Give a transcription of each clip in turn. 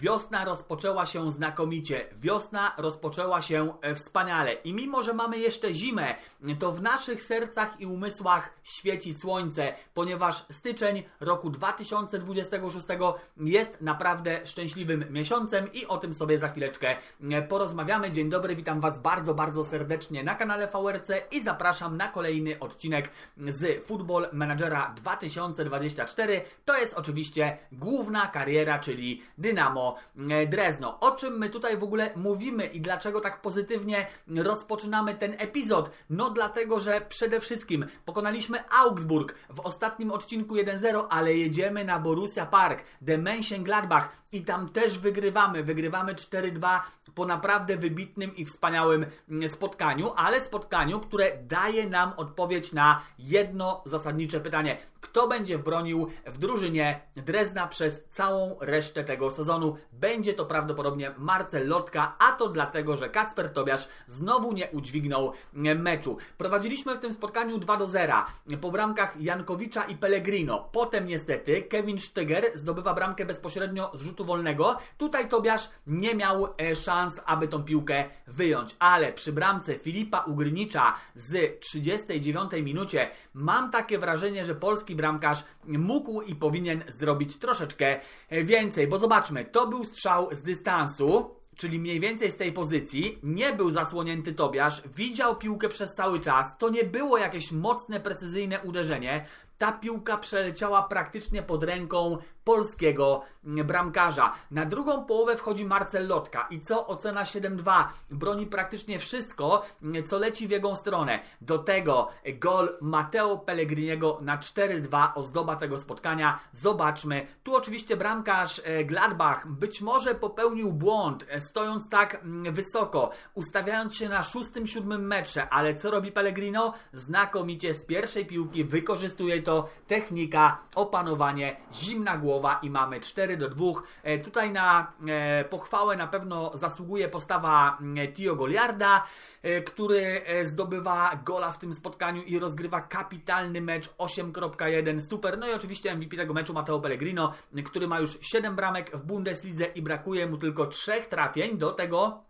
Wiosna rozpoczęła się znakomicie. Wiosna rozpoczęła się e, wspaniale. I mimo, że mamy jeszcze zimę, to w naszych sercach i umysłach świeci słońce, ponieważ styczeń roku 2026 jest naprawdę szczęśliwym miesiącem i o tym sobie za chwileczkę e, porozmawiamy. Dzień dobry, witam Was bardzo, bardzo serdecznie na kanale VRC i zapraszam na kolejny odcinek z Football Managera 2024. To jest oczywiście główna kariera, czyli Dynamo e, Drezno. O czym my tutaj w ogóle mówimy i dlaczego tak pozytywnie rozpoczynamy ten epizod? No dlatego, że przede wszystkim pokonaliśmy Augsburg w ostatnim odcinku 1-0, ale jedziemy na Borussia Park, The Mönchengladbach i tam też wygrywamy. Wygrywamy 4-2 po naprawdę wybitnym i wspaniałym mm, spotkaniu, ale spotkaniu, które daje nam odpowiedź na jedno zasadnicze pytanie. Kto będzie bronił w drużynie Drezna przez całą resztę tego sezonu? Będzie to prawdopodobnie Marcel Lotka, a to dlatego, że Kacper Tobiasz znowu nie udźwignął meczu. Prowadziliśmy w tym spotkaniu 2 do 0 po bramkach Jankowicza i Pellegrino. Potem niestety Kevin Steger zdobywa bramkę bezpośrednio z rzutu wolnego. Tutaj Tobiasz nie miał e, szans, aby tą piłkę wyjąć, ale przy bramce Filipa Ugrynicza z 39 minucie mam takie wrażenie, że polski bramkarz mógł i powinien zrobić troszeczkę e, więcej, bo zobaczmy, to był strzał z dystansu, czyli mniej więcej z tej pozycji, nie był zasłonięty Tobiasz, widział piłkę przez cały czas, to nie było jakieś mocne, precyzyjne uderzenie, ta piłka przeleciała praktycznie pod ręką polskiego bramkarza. Na drugą połowę wchodzi Marcel Lotka i co ocena 7-2. Broni praktycznie wszystko, co leci w jego stronę. Do tego gol Mateo Pellegriniego na 4-2 ozdoba tego spotkania. Zobaczmy. Tu oczywiście bramkarz e, Gladbach być może popełnił błąd, e, stojąc tak mm, wysoko, ustawiając się na szóstym, siódmym metrze, ale co robi Pellegrino? Znakomicie z pierwszej piłki wykorzystuje to to technika, opanowanie, zimna głowa i mamy 4 do 2. E, tutaj na e, pochwałę na pewno zasługuje postawa mm, Tio Goliarda, e, który zdobywa gola w tym spotkaniu i rozgrywa kapitalny mecz 8.1. Super. No i oczywiście MVP tego meczu Matteo Pellegrino, który ma już 7 bramek w Bundeslidze i brakuje mu tylko 3 trafień do tego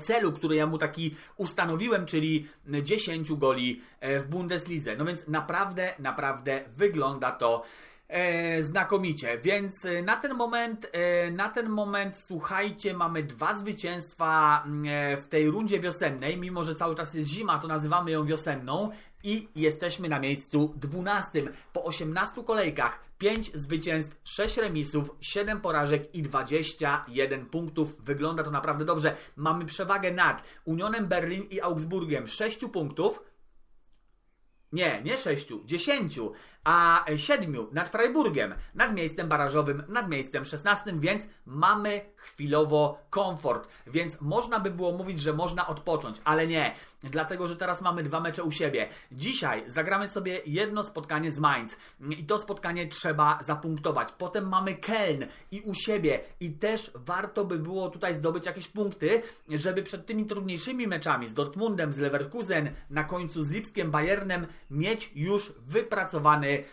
celu, który ja mu taki ustanowiłem, czyli 10 goli e, w Bundeslidze. No więc naprawdę, naprawdę wygląda to e, znakomicie. Więc e, na ten moment, e, na ten moment, słuchajcie, mamy dwa zwycięstwa mm, e, w tej rundzie wiosennej. Mimo, że cały czas jest zima, to nazywamy ją wiosenną. I jesteśmy na miejscu 12. Po 18 kolejkach 5 zwycięstw, 6 remisów, 7 porażek i 21 punktów. Wygląda to naprawdę dobrze. Mamy przewagę nad Unionem Berlin i Augsburgiem 6 punktów. Nie, nie 6, 10 a siedmiu nad Freiburgiem, nad miejscem barażowym, nad miejscem 16, więc mamy chwilowo komfort. Więc można by było mówić, że można odpocząć, ale nie, dlatego że teraz mamy dwa mecze u siebie. Dzisiaj zagramy sobie jedno spotkanie z Mainz i to spotkanie trzeba zapunktować. Potem mamy Keln i u siebie i też warto by było tutaj zdobyć jakieś punkty, żeby przed tymi trudniejszymi meczami z Dortmundem, z Leverkusen, na końcu z Lipskiem, Bayernem mieć już wypracowany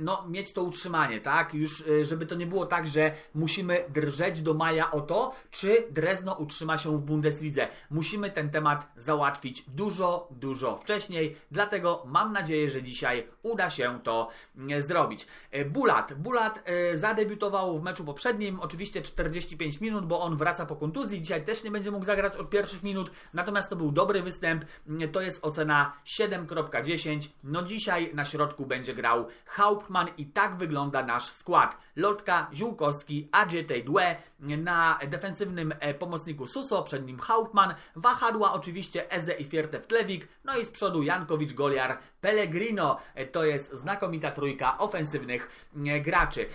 no, mieć to utrzymanie, tak? Już, e, żeby to nie było tak, że musimy drżeć do maja o to, czy Drezno utrzyma się w Bundeslidze. Musimy ten temat załatwić dużo, dużo wcześniej, dlatego mam nadzieję, że dzisiaj uda się to zrobić. E, Bulat. Bulat e, zadebiutował w meczu poprzednim, oczywiście 45 minut, bo on wraca po kontuzji. Dzisiaj też nie będzie mógł zagrać od pierwszych minut, natomiast to był dobry występ. To jest ocena 7.10. No dzisiaj na środku będzie grał Hauptmann i tak wygląda nasz skład. Lotka, Ziółkowski, Adjetej Due, na defensywnym e, pomocniku Suso, przed nim Hauptmann, wahadła oczywiście Eze i Fiertew Tlewik, no i z przodu Jankowicz, Goliar, Pellegrino. E, to jest znakomita trójka ofensywnych e, graczy.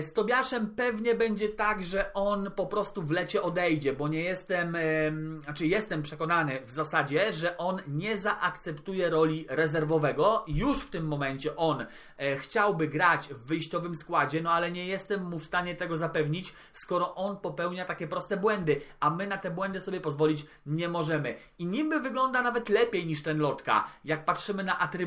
Z Tobiaszem pewnie będzie tak, że on po prostu w lecie odejdzie, bo nie jestem, znaczy jestem przekonany w zasadzie, że on nie zaakceptuje roli rezerwowego. Już w tym momencie on e, chciałby grać w wyjściowym składzie, no ale nie jestem mu w stanie tego zapewnić, skoro on popełnia takie proste błędy, a my na te błędy sobie pozwolić nie możemy. I niby wygląda nawet lepiej niż ten lotka, jak patrzymy na atrybuty.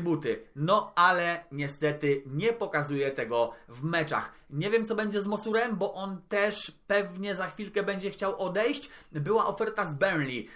No ale niestety nie pokazuje tego w meczach. Nie wiem co będzie z Mosurem, bo on też pewnie za chwilkę będzie chciał odejść. Była oferta z Burnley.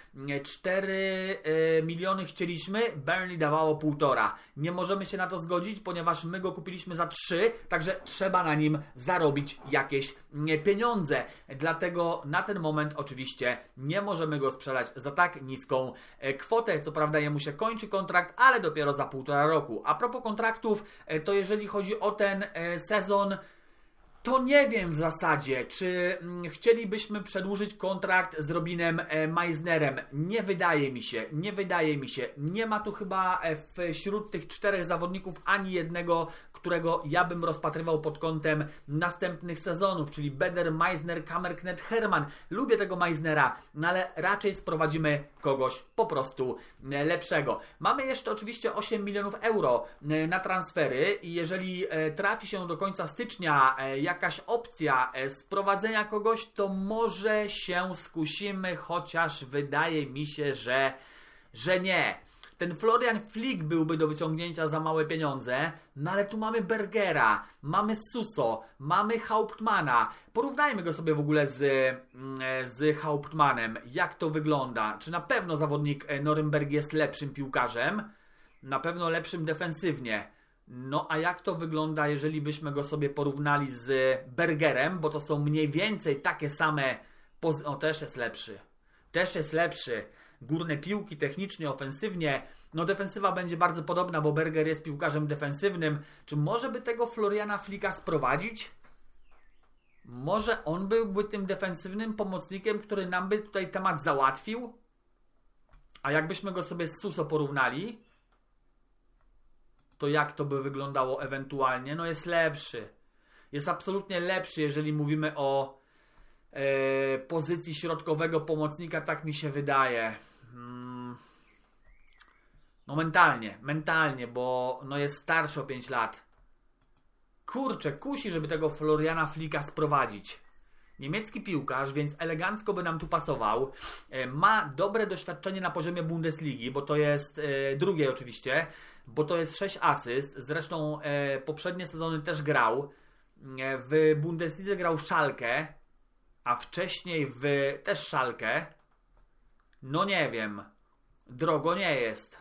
4 e, miliony chcieliśmy, Burnley dawało półtora. Nie możemy się na to zgodzić, ponieważ my go kupiliśmy za 3, także trzeba na nim zarobić jakieś pieniądze. Dlatego na ten moment oczywiście nie możemy go sprzedać za tak niską e, kwotę. Co prawda jemu się kończy kontrakt, ale dopiero za półtora roku. A propos kontraktów, e, to jeżeli chodzi o ten sezon, to nie wiem w zasadzie, czy mm, chcielibyśmy przedłużyć kontrakt z Robinem e, Meisnerem. Nie wydaje mi się, nie wydaje mi się. Nie ma tu chyba e, wśród tych czterech zawodników ani jednego, którego ja bym rozpatrywał pod kątem następnych sezonów, czyli Beder, Meisner, Kamerknet, Herman. Lubię tego Meisnera, no ale raczej sprowadzimy kogoś po prostu e, lepszego. Mamy jeszcze oczywiście 8 milionów euro na transfery i jeżeli trafi się do końca stycznia jakaś opcja e, sprowadzenia kogoś, to może się skusimy, chociaż wydaje mi się, że, że nie. Ten Florian Flick byłby do wyciągnięcia za małe pieniądze, no ale tu mamy Bergera, mamy Suso, mamy Hauptmana. Porównajmy go sobie w ogóle z, mm, e, z Hauptmanem. Jak to wygląda? Czy na pewno zawodnik e, Norymberg jest lepszym piłkarzem? Na pewno lepszym defensywnie. No a jak to wygląda, jeżeli byśmy go sobie porównali z Bergerem, bo to są mniej więcej takie same. Poz- o, też jest lepszy. Też jest lepszy. Górne piłki technicznie, ofensywnie. No defensywa będzie bardzo podobna, bo Berger jest piłkarzem defensywnym. Czy może by tego Floriana Flika sprowadzić? Może on byłby tym defensywnym pomocnikiem, który nam by tutaj temat załatwił? A jakbyśmy go sobie z Suso porównali? To jak to by wyglądało ewentualnie? No jest lepszy. Jest absolutnie lepszy, jeżeli mówimy o e, pozycji środkowego pomocnika, tak mi się wydaje. Hmm. No mentalnie, mentalnie, bo no jest starszy o 5 lat. Kurczę, kusi, żeby tego Floriana Flika sprowadzić. Niemiecki piłkarz, więc elegancko by nam tu pasował. E, ma dobre doświadczenie na poziomie Bundesligi, bo to jest e, drugie oczywiście bo to jest 6 asyst. Zresztą e, poprzednie sezony też grał. E, w Bundeslidze grał Szalkę, a wcześniej w też Szalkę. No nie wiem. Drogo nie jest.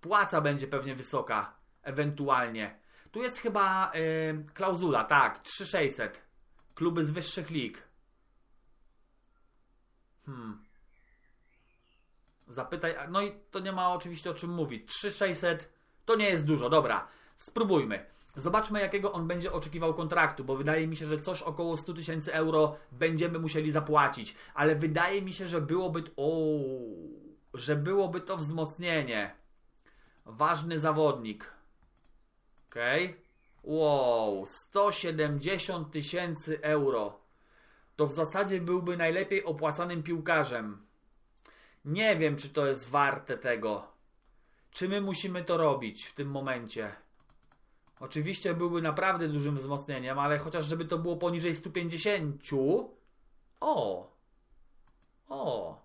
Płaca będzie pewnie wysoka. Ewentualnie. Tu jest chyba e, klauzula, tak. 3600. Kluby z wyższych lig. Hmm. Zapytaj. No i to nie ma oczywiście o czym mówić. 3600 to nie jest dużo, dobra. Spróbujmy. Zobaczmy, jakiego on będzie oczekiwał kontraktu, bo wydaje mi się, że coś około 100 tysięcy euro będziemy musieli zapłacić. Ale wydaje mi się, że byłoby. O, że byłoby to wzmocnienie. Ważny zawodnik. Okej. Okay. Wow, 170 tysięcy euro. To w zasadzie byłby najlepiej opłacanym piłkarzem. Nie wiem, czy to jest warte tego. Czy my musimy to robić w tym momencie? Oczywiście byłby naprawdę dużym wzmocnieniem, ale chociaż żeby to było poniżej 150. O! O!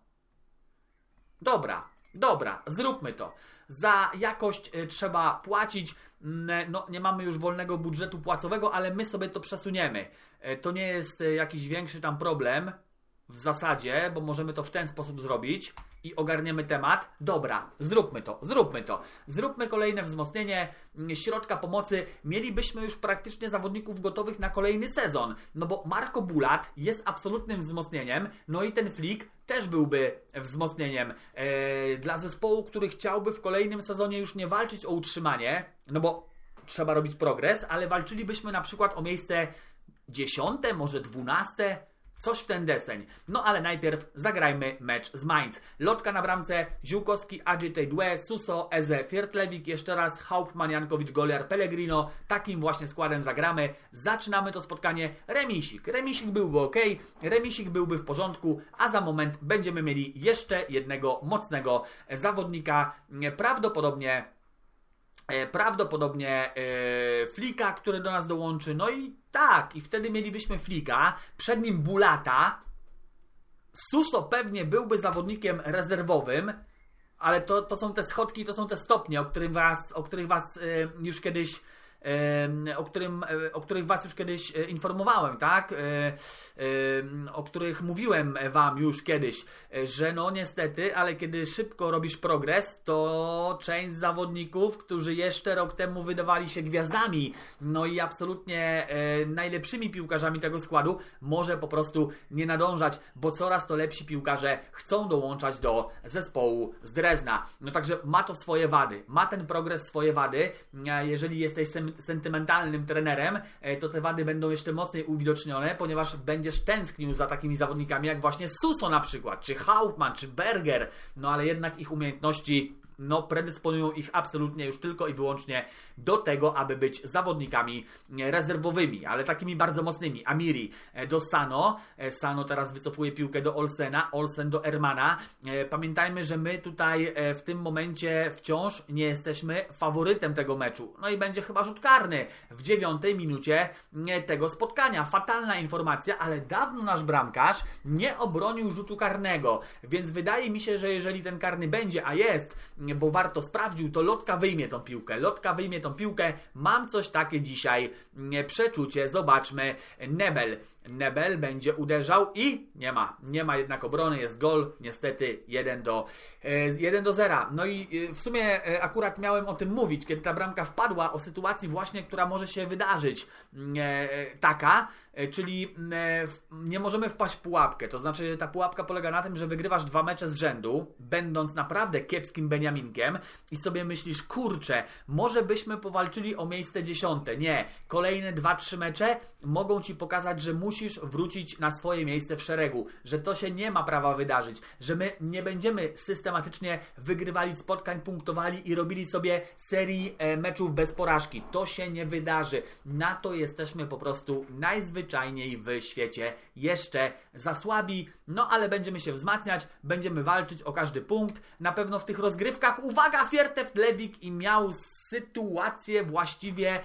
Dobra, dobra, zróbmy to. Za jakość y, trzeba płacić. Mm, no, nie mamy już wolnego budżetu płacowego, ale my sobie to przesuniemy. Y, to nie jest y, jakiś większy tam problem w zasadzie, bo możemy to w ten sposób zrobić i ogarniemy temat. Dobra, zróbmy to, zróbmy to. Zróbmy kolejne wzmocnienie mm, środka pomocy. Mielibyśmy już praktycznie zawodników gotowych na kolejny sezon. No bo Marco Bulat jest absolutnym wzmocnieniem, no i ten flik też byłby wzmocnieniem eee, dla zespołu, który chciałby w kolejnym sezonie już nie walczyć o utrzymanie, no bo trzeba robić progres, ale walczylibyśmy na przykład o miejsce dziesiąte, może dwunaste Coś w ten deseń. No ale najpierw zagrajmy mecz z Mainz. Lotka na bramce, Ziółkowski, Agitej Due, Suso, Eze, Fiertlewik, jeszcze raz Hauptmann, Jankowicz, Goliar, Pellegrino. Takim właśnie składem zagramy. Zaczynamy to spotkanie remisik. Remisik byłby ok, remisik byłby w porządku, a za moment będziemy mieli jeszcze jednego mocnego zawodnika. Prawdopodobnie prawdopodobnie e, Flika, który do nas dołączy, no i tak, i wtedy mielibyśmy Flika, przed nim Bulata, Suso pewnie byłby zawodnikiem rezerwowym, ale to, to są te schodki, to są te stopnie, o, którym was, o których was y, już kiedyś o, którym, e, o których Was już kiedyś e, informowałem, tak? E, o których mówiłem Wam już kiedyś, że no niestety, ale kiedy szybko robisz progres, to część zawodników, którzy jeszcze rok temu wydawali się gwiazdami, no i absolutnie najlepszymi piłkarzami tego składu, może po prostu nie nadążać, bo coraz to lepsi piłkarze chcą dołączać do zespołu z Drezna. No także ma to swoje wady, ma ten progres swoje wady. Jeżeli jesteś sentymentalnym trenerem, e, to te wady będą jeszcze mocniej uwidocznione, ponieważ będziesz tęsknił za takimi zawodnikami jak właśnie Suso na przykład, czy Hauptmann, czy Berger, no ale jednak ich umiejętności no, predysponują ich absolutnie już tylko i wyłącznie do tego, aby być zawodnikami rezerwowymi, ale takimi bardzo mocnymi. Amiri e, do Sano, e, Sano teraz wycofuje piłkę do Olsena, Olsen do Ermana. E, pamiętajmy, że my tutaj w tym momencie wciąż nie jesteśmy faworytem tego meczu. No i będzie chyba rzut karny w dziewiątej minucie tego spotkania. Fatalna informacja, ale dawno nasz bramkarz nie obronił rzutu karnego, więc wydaje mi się, że jeżeli ten karny będzie, a jest, bo warto sprawdził, to Lotka wyjmie tą piłkę. Lotka wyjmie tą piłkę. Mam coś takie dzisiaj przeczucie. Zobaczmy. Nebel. Nebel będzie uderzał i nie ma. Nie ma jednak obrony, jest gol. Niestety 1 do, 1 e, do 0. No i e, w sumie e, akurat miałem o tym mówić, kiedy ta bramka wpadła, o sytuacji właśnie, która może się wydarzyć. Taka, czyli nie możemy wpaść w pułapkę. To znaczy, ta pułapka polega na tym, że wygrywasz dwa mecze z rzędu, będąc naprawdę kiepskim I sobie myślisz, kurczę, może byśmy powalczyli o miejsce dziesiąte. Nie. Kolejne dwa, trzy mecze mogą ci pokazać, że musisz wrócić na swoje miejsce w szeregu, że to się nie ma prawa wydarzyć, że my nie będziemy systematycznie wygrywali spotkań, punktowali i robili sobie serii e, meczów bez porażki. To się nie wydarzy. Na to jesteśmy po prostu najzwyczajniej w świecie jeszcze za słabi, no ale będziemy się wzmacniać, będziemy walczyć o każdy punkt. Na pewno w tych rozgrywkach, uwaga, Fiertef Lewik i miał sytuację właściwie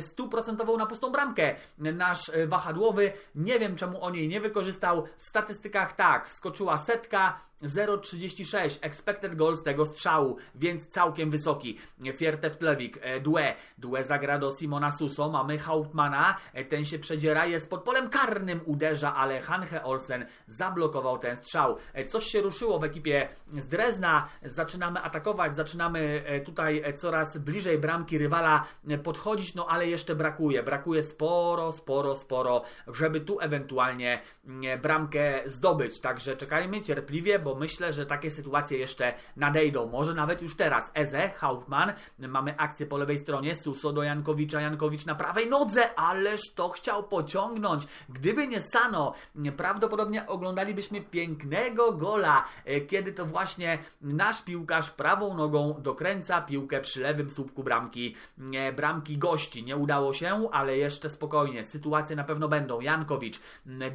stuprocentową na pustą bramkę. Nasz e, wahadłowy nie wiem, czemu on jej nie wykorzystał. W statystykach tak, wskoczyła setka, 0,36 expected goals tego strzału, więc całkiem wysoki. Fiertef Tlewik, e, Due, Due zagra do Simona Suso, mamy Hauptmana, e, ten się przedziera, jest pod polem karnym, uderza, ale Hanhe Olsen zablokował ten strzał. E, coś się ruszyło w ekipie z Drezna, zaczynamy atakować, zaczynamy tutaj coraz bliżej bramki rywala podchodzić, no ale jeszcze brakuje, brakuje sporo, sporo, sporo, żeby tu ewentualnie mm, bramkę zdobyć, także czekajmy cierpliwie, bo myślę, że takie sytuacje jeszcze nadejdą. Może nawet już teraz. Eze, Hauptmann, mamy akcję po lewej stronie, Suso do Jankowicza, Jankowicz na prawej nodze, ależ to chciał pociągnąć. Gdyby nie Sano, prawdopodobnie oglądalibyśmy pięknego gola, e, kiedy to właśnie nasz piłkarz prawą nogą dokręca piłkę przy lewym słupku bramki, bramki gości. Nie udało się, ale jeszcze spokojnie. Sytuacje na pewno będą. Jankowicz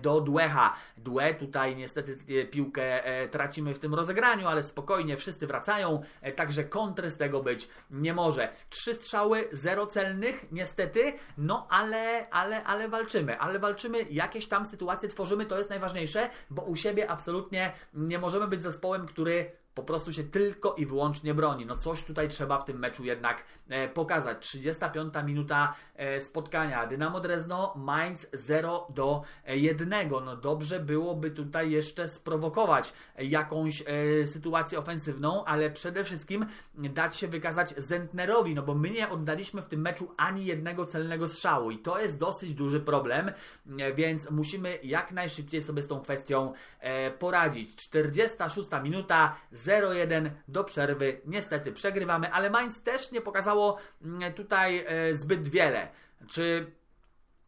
do Dłecha. Dłe tutaj niestety e, piłkę e, traci tracimy w tym rozegraniu, ale spokojnie, wszyscy wracają, e, także kontry z tego być nie może. Trzy strzały, zero celnych, niestety, no ale, ale, ale walczymy, ale walczymy, jakieś tam sytuacje tworzymy, to jest najważniejsze, bo u siebie absolutnie nie możemy być zespołem, który po prostu się tylko i wyłącznie broni. No coś tutaj trzeba w tym meczu jednak e, pokazać. 35 minuta e, spotkania. Dynamo Drezno, Mainz 0 do 1. No dobrze byłoby tutaj jeszcze sprowokować jakąś e, sytuację ofensywną, ale przede wszystkim dać się wykazać Zentnerowi, no bo my nie oddaliśmy w tym meczu ani jednego celnego strzału i to jest dosyć duży problem, e, więc musimy jak najszybciej sobie z tą kwestią e, poradzić. 46 minuta, 0-1 do przerwy. Niestety przegrywamy, ale Mainz też nie pokazało mm, tutaj e, zbyt wiele. Czy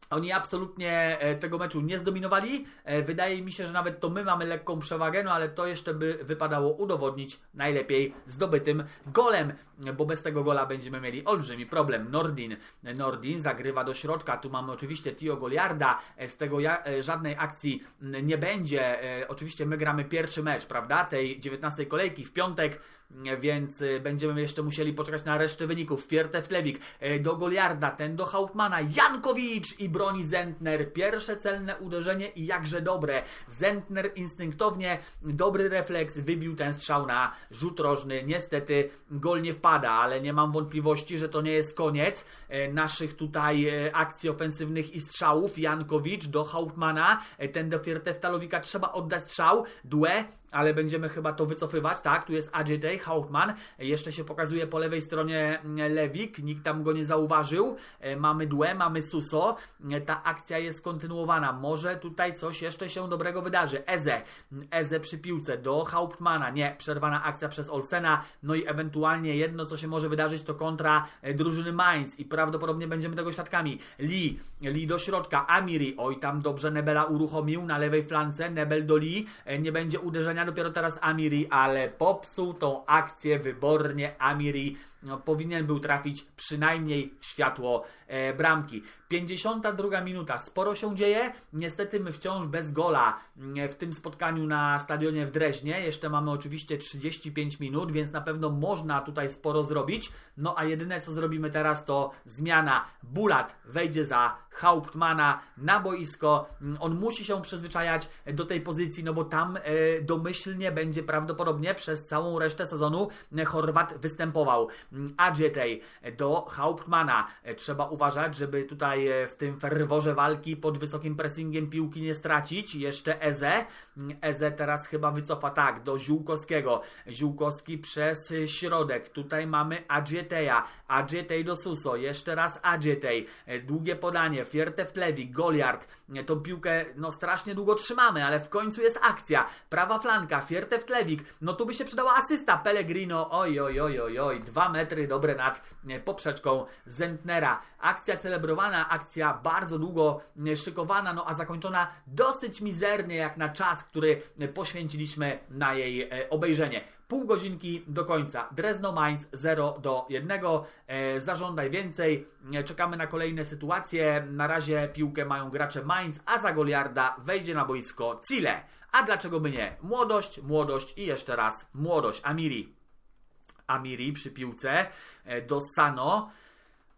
Oni absolutnie e, tego meczu nie zdominowali. E, Wydaje mi się, że nawet to my mamy lekką przewagę, no ale to jeszcze by wypadało udowodnić najlepiej zdobytym golem, bo bez tego gola będziemy mieli olbrzymi problem. Nordin, Nordin zagrywa do środka, tu mamy oczywiście Tio Goliarda, E, z tego ja, żadnej akcji nie będzie. Oczywiście my gramy pierwszy mecz, prawda, tej 19 kolejki w piątek, więc e, będziemy jeszcze musieli poczekać na resztę wyników. Fierteflewik e, do Goliarda, ten do Hauptmana, Jankowicz i broni Zentner. Pierwsze celne uderzenie i jakże dobre. Zentner instynktownie, dobry refleks, wybił ten strzał na rzut rożny. Niestety gol nie wpada, ale nie mam wątpliwości, że to nie jest koniec e, naszych tutaj akcji ofensywnych i strzałów. Jankowicz do Hauptmana, ten do Fierteftalowika trzeba oddać strzał. Due ale będziemy chyba to wycofywać, tak? Tu jest AJT, Hauptmann, jeszcze się pokazuje po lewej stronie mm, Lewik, nikt tam go nie zauważył, E, mamy Due, mamy Suso, E, ta akcja jest kontynuowana, może tutaj coś jeszcze się dobrego wydarzy, Eze, Eze przy piłce do Hauptmana, nie, przerwana akcja przez Olsena, no i ewentualnie jedno, co się może wydarzyć, to kontra e, drużyny Mainz. I prawdopodobnie będziemy tego świadkami, Lee, Lee do środka, Amiri, oj tam dobrze Nebela uruchomił na lewej flance, Nebel do Lee, nie będzie uderzenia, dopiero teraz Amiri, ale popsuł tą akcję wybornie Amiri. No, powinien był trafić przynajmniej w światło e, bramki. 52 minuta, sporo się dzieje. Niestety my wciąż bez gola mm, w tym spotkaniu na stadionie w Dreźnie. Jeszcze mamy oczywiście 35 minut, więc na pewno można tutaj sporo zrobić. No a jedyne co zrobimy teraz to zmiana. Bulat wejdzie za Hauptmana na boisko. Mm, On musi się przyzwyczajać do tej pozycji, no bo tam e, domyślnie będzie prawdopodobnie przez całą resztę sezonu e, Chorwat występował. Adjetej do Hauptmana. Trzeba uważać, żeby tutaj e, w tym ferworze walki pod wysokim pressingiem piłki nie stracić. Jeszcze Eze. Eze teraz chyba wycofa tak do Ziółkowskiego. Ziółkowski przez środek. Tutaj mamy Adjeteja. Adjetej do Suso. Jeszcze raz Adjetej. E, Długie podanie. Fierteftlewik, Goliard. E, Tą piłkę no strasznie długo trzymamy, ale w końcu jest akcja. Prawa flanka, Fierteftlewik. No tu by się przydała asysta. Pellegrino. Oj, oj, oj, oj, oj. Dwa metry dobre nad e, poprzeczką Zentnera. Akcja celebrowana, akcja bardzo długo e, szykowana, no a zakończona dosyć mizernie jak na czas, który e, poświęciliśmy na jej obejrzenie. Pół godzinki do końca. Drezno Mainz 0 do 1. E, zażądaj więcej. Czekamy na kolejne sytuacje. Na razie piłkę mają gracze Mainz, a za Goliarda wejdzie na boisko Cile. A dlaczego by nie? Młodość, młodość i jeszcze raz młodość. Amiri. Amiri przy piłce e, do Sano.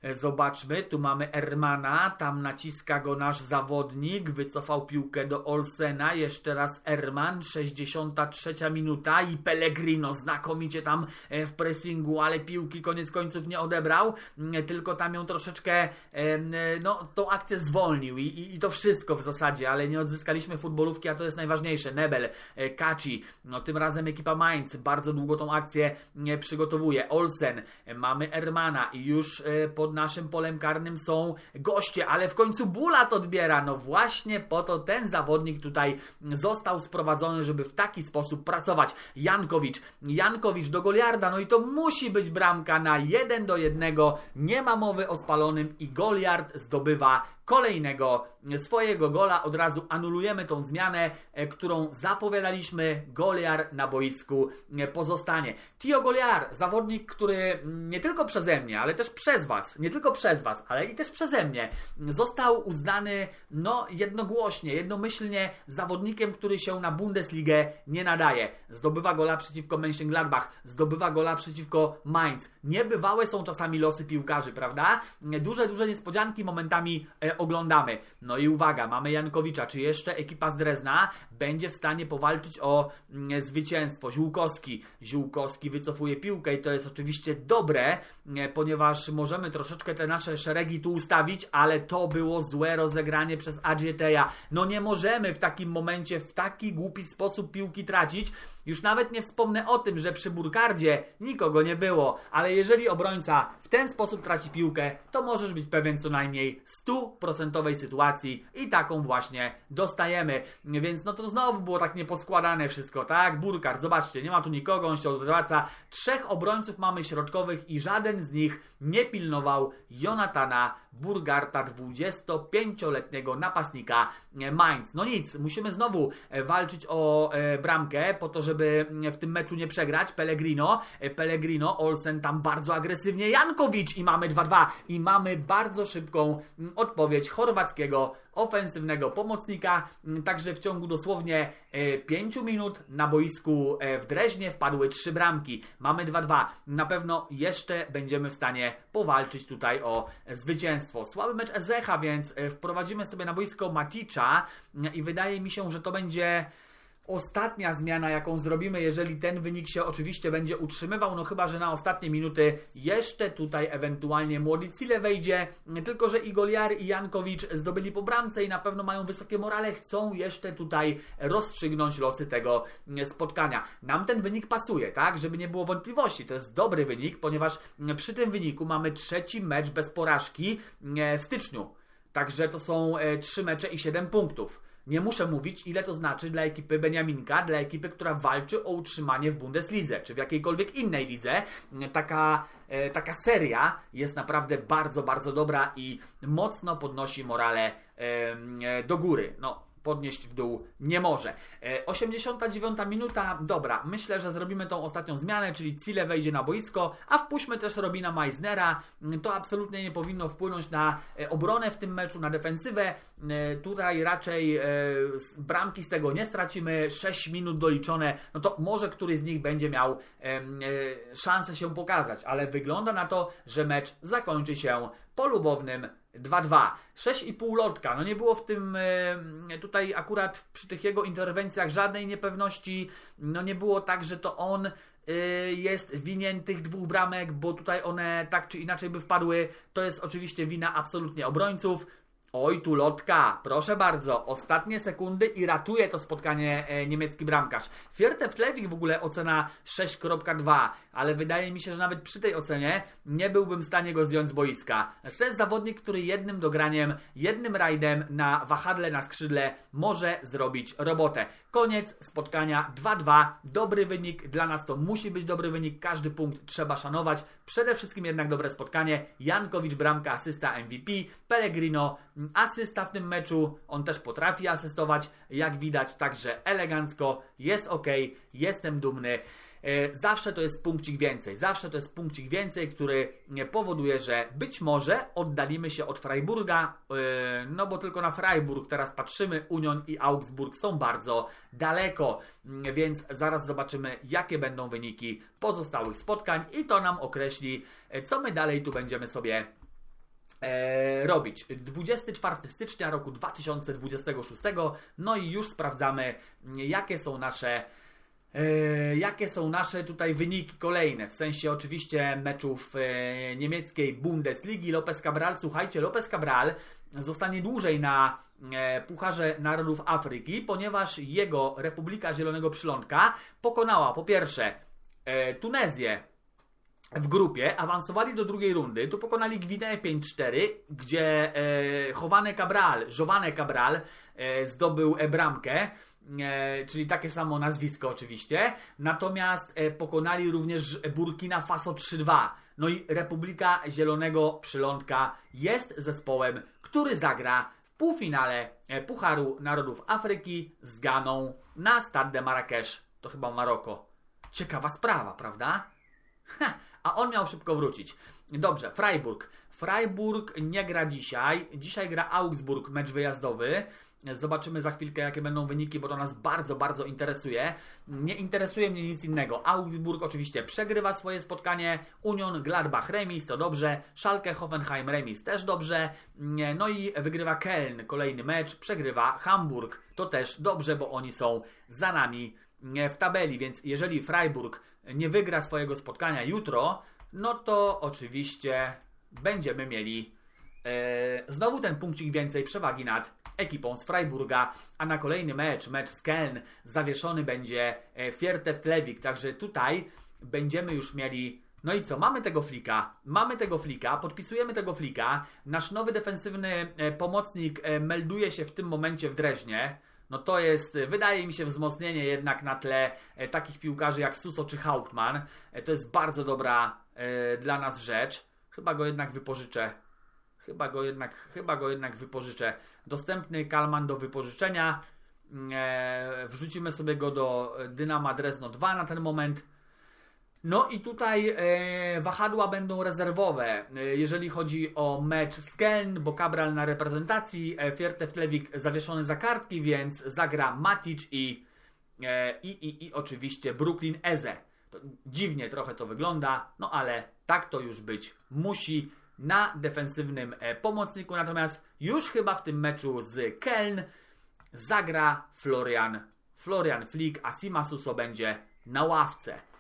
E, Zobaczmy, tu mamy Ermana, tam naciska go nasz zawodnik, wycofał piłkę do Olsena, jeszcze raz Erman, 63 minuta i Pellegrino znakomicie tam e, w pressingu, ale piłki koniec końców nie odebrał, Mm, tylko tam ją troszeczkę, e, no tą akcję zwolnił i, i, i to wszystko w zasadzie, ale nie odzyskaliśmy futbolówki, a to jest najważniejsze. Nebel, Kaci, no tym razem ekipa Mainz bardzo długo tą akcję przygotowuje. Olsen, mamy Ermana i już e, pod naszym polem karnym są goście, ale w końcu Bulat odbiera. No właśnie po to ten zawodnik tutaj został sprowadzony, żeby w taki sposób pracować. Jankowicz, Jankowicz do Goliarda, no i to musi być bramka na 1 do 1. Nie ma mowy o spalonym i Goliard zdobywa kolejnego swojego gola. Od razu anulujemy tą zmianę, e, którą zapowiadaliśmy. Goliar na boisku e, pozostanie. Tio Goliar, zawodnik, który nie tylko przeze mnie, ale też przez Was, nie tylko przez Was, ale i też przeze mnie, został uznany no jednogłośnie, jednomyślnie zawodnikiem, który się na Bundesligę nie nadaje. Zdobywa gola przeciwko Mönchengladbach, zdobywa gola przeciwko Mainz. Niebywałe są czasami losy piłkarzy, prawda? Duże, duże niespodzianki momentami e, oglądamy. No i uwaga, mamy Jankowicza. Czy jeszcze ekipa z Drezna będzie w stanie powalczyć o mm, zwycięstwo? Ziółkowski. Ziółkowski wycofuje piłkę i to jest oczywiście dobre, ponieważ możemy troszeczkę te nasze szeregi tu ustawić, ale to było złe rozegranie przez Adjeteja. No nie możemy w takim momencie w taki głupi sposób piłki tracić. Już nawet nie wspomnę o tym, że przy Burkardzie nikogo nie było, ale jeżeli obrońca w ten sposób traci piłkę, to możesz być pewien co najmniej 100% stuprocentowej sytuacji i taką właśnie dostajemy. Więc no to znowu było tak nieposkładane wszystko, tak? Burkard, zobaczcie, nie ma tu nikogo, on się odwraca. Trzech obrońców mamy środkowych i żaden z nich nie pilnował Jonatana Burgarta, 25-letniego napastnika Mainz. No nic, musimy znowu walczyć o e, bramkę po to, żeby w tym meczu nie przegrać. Pellegrino, e, Pellegrino, Olsen tam bardzo agresywnie, Jankowicz i mamy 2-2 i mamy bardzo szybką odpowiedź chorwackiego ofensywnego pomocnika. Także w ciągu dosłownie 5 minut na boisku w Dreźnie wpadły 3 bramki. Mamy 2-2. Na pewno jeszcze będziemy w stanie powalczyć tutaj o zwycięstwo. Słaby mecz Ezecha, więc wprowadzimy sobie na boisko Maticza i wydaje mi się, że to będzie ostatnia zmiana, jaką zrobimy, jeżeli ten wynik się oczywiście będzie utrzymywał, no chyba, że na ostatnie minuty jeszcze tutaj ewentualnie młody Cile wejdzie, tylko że i Goliar i Jankowicz zdobyli po bramce i na pewno mają wysokie morale, chcą jeszcze tutaj rozstrzygnąć losy tego spotkania. Nam ten wynik pasuje, tak, żeby nie było wątpliwości, to jest dobry wynik, ponieważ przy tym wyniku mamy trzeci mecz bez porażki w styczniu. Także to są e, trzy mecze i 7 punktów. Nie muszę mówić, ile to znaczy dla ekipy Beniaminka, dla ekipy, która walczy o utrzymanie w Bundeslidze, czy w jakiejkolwiek innej lidze. Taka, e, taka seria jest naprawdę bardzo, bardzo dobra i mocno podnosi morale e, do góry. No, podnieść w dół nie może. 89 e, minuta, dobra, myślę, że zrobimy tą ostatnią zmianę, czyli Cile wejdzie na boisko, a wpuśćmy też Robina Meisnera. To absolutnie nie powinno wpłynąć na e, obronę w tym meczu, na defensywę. E, tutaj raczej bramki z tego nie stracimy, 6 minut doliczone, no to może któryś z nich będzie miał szansę się pokazać, ale wygląda na to, że mecz zakończy się polubownym 2-2. 6,5 lotka. No nie było w tym tutaj akurat przy tych jego interwencjach żadnej niepewności. No nie było tak, że to on e, jest winien tych dwóch bramek, bo tutaj one tak czy inaczej by wpadły. To jest oczywiście wina absolutnie obrońców. Oj, tu lotka, proszę bardzo, ostatnie sekundy i ratuje to spotkanie e, niemiecki bramkarz. Fierte Flewik w ogóle ocena 6.2, ale wydaje mi się, że nawet przy tej ocenie nie byłbym w stanie go zdjąć z boiska. To jest zawodnik, który jednym dograniem, jednym rajdem na wahadle, na skrzydle może zrobić robotę. Koniec spotkania 2-2, dobry wynik, dla nas to musi być dobry wynik, każdy punkt trzeba szanować. Przede wszystkim jednak dobre spotkanie, Jankowicz bramka, asysta MVP, Pellegrino asysta w tym meczu, on też potrafi asystować, jak widać, także elegancko, jest ok, jestem dumny. E, zawsze to jest punkcik więcej, zawsze to jest punkcik więcej, który powoduje, że być może oddalimy się od Freiburga, e, no bo tylko na Freiburg teraz patrzymy, Union i Augsburg są bardzo daleko, więc zaraz zobaczymy, jakie będą wyniki pozostałych spotkań i to nam określi, e, co my dalej tu będziemy sobie e, robić. 24 stycznia roku 2026, no i już sprawdzamy, jakie są nasze e, jakie są nasze tutaj wyniki kolejne, w sensie oczywiście meczów e, niemieckiej Bundesligi. Lopez Cabral, słuchajcie, Lopez Cabral zostanie dłużej na e, Pucharze Narodów Afryki, ponieważ jego Republika Zielonego Przylądka pokonała po pierwsze e, Tunezję w grupie, awansowali do drugiej rundy, tu pokonali Gwineę 5-4, gdzie e, Chowane Cabral, Jowane Cabral e, zdobył e, bramkę, e, czyli takie samo nazwisko oczywiście, natomiast e, pokonali również Burkina Faso 3-2. No i Republika Zielonego Przylądka jest zespołem, który zagra w półfinale e, Pucharu Narodów Afryki z Ganą na Stade Marrakesz. To chyba Maroko. Ciekawa sprawa, prawda? Ha, a on miał szybko wrócić. Dobrze, Freiburg. Freiburg nie gra dzisiaj. Dzisiaj gra Augsburg, mecz wyjazdowy. Zobaczymy za chwilkę, jakie będą wyniki, bo to nas bardzo, bardzo interesuje. Nie interesuje mnie nic innego. Augsburg oczywiście przegrywa swoje spotkanie. Union Gladbach remis, to dobrze. Schalke Hoffenheim remis też dobrze. No i wygrywa Keln kolejny mecz. Przegrywa Hamburg, to też dobrze, bo oni są za nami w tabeli, więc jeżeli Freiburg nie wygra swojego spotkania jutro, no to oczywiście będziemy mieli e, znowu ten punkcik więcej przewagi nad ekipą z Freiburga, a na kolejny mecz, mecz z Keln, zawieszony będzie e, Fiertef Tlewik, także tutaj będziemy już mieli No i co? Mamy tego flika, mamy tego flika, podpisujemy tego flika. Nasz nowy defensywny e, pomocnik e, melduje się w tym momencie w Dreźnie. No to jest, e, wydaje mi się, wzmocnienie jednak na tle e, takich piłkarzy jak Suso czy Hauptmann. E, to jest bardzo dobra dla nas rzecz. Chyba go jednak wypożyczę. Chyba go jednak, chyba go jednak wypożyczę. Dostępny Kalman do wypożyczenia. E, wrzucimy sobie go do Dynama Drezno 2 na ten moment. No i tutaj e, wahadła będą rezerwowe, e, jeżeli chodzi o mecz z Keln, bo Cabral na reprezentacji, e, Fierteflewik zawieszony za kartki, więc zagra Matic i, e, i, i, i oczywiście Brooklyn Eze. To dziwnie trochę to wygląda, no ale tak to już być musi na defensywnym e, pomocniku, natomiast już chyba w tym meczu z Keln zagra Florian, Florian Flick, a Sima Suso będzie na ławce.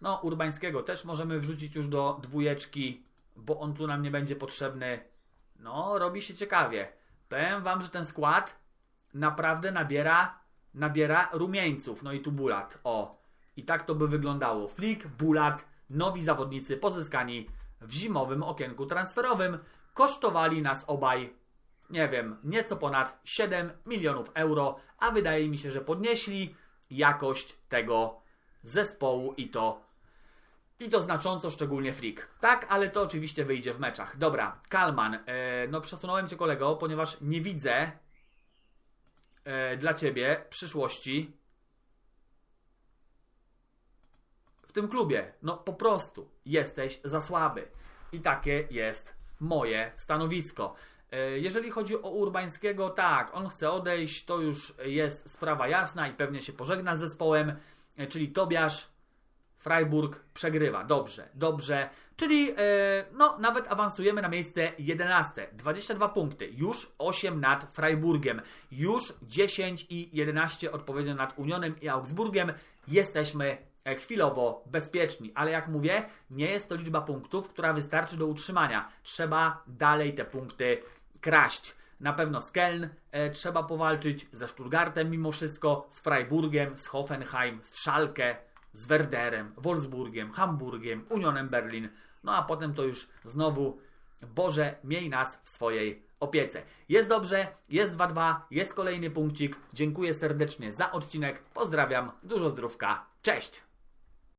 No, Urbańskiego też możemy wrzucić już do dwójeczki, bo on tu nam nie będzie potrzebny. No, robi się ciekawie. Powiem wam, że ten skład naprawdę nabiera, nabiera rumieńców. No i tu Bulat. O, i tak to by wyglądało. Flick, Bulat, nowi zawodnicy pozyskani w zimowym okienku transferowym. Kosztowali nas obaj, nie wiem, nieco ponad 7 milionów euro, a wydaje mi się, że podnieśli jakość tego zespołu i to i to znacząco, szczególnie Flick. Tak, ale to oczywiście wyjdzie w meczach. Dobra, Kalman. E, no przesunąłem Cię kolego, ponieważ nie widzę e, dla Ciebie przyszłości w tym klubie. No po prostu jesteś za słaby. I takie jest moje stanowisko. E, Jeżeli chodzi o Urbańskiego, tak, on chce odejść, to już jest sprawa jasna i pewnie się pożegna z zespołem, e, czyli Tobiasz Freiburg przegrywa. Dobrze, dobrze. Czyli e, no, nawet awansujemy na miejsce 11. 22 punkty. Już 8 nad Freiburgiem. Już 10 i 11 odpowiednio nad Unionem i Augsburgiem. Jesteśmy e, chwilowo bezpieczni. Ale jak mówię, nie jest to liczba punktów, która wystarczy do utrzymania. Trzeba dalej te punkty kraść. Na pewno z Keln e, trzeba powalczyć, ze Stuttgartem mimo wszystko, z Freiburgiem, z Hoffenheim, z Schalke, z Werderem, Wolfsburgiem, Hamburgiem, Unionem Berlin. No a potem to już znowu, Boże, miej nas w swojej opiece. Jest dobrze, jest 2-2, jest kolejny punkcik. Dziękuję serdecznie za odcinek. Pozdrawiam, dużo zdrówka. Cześć!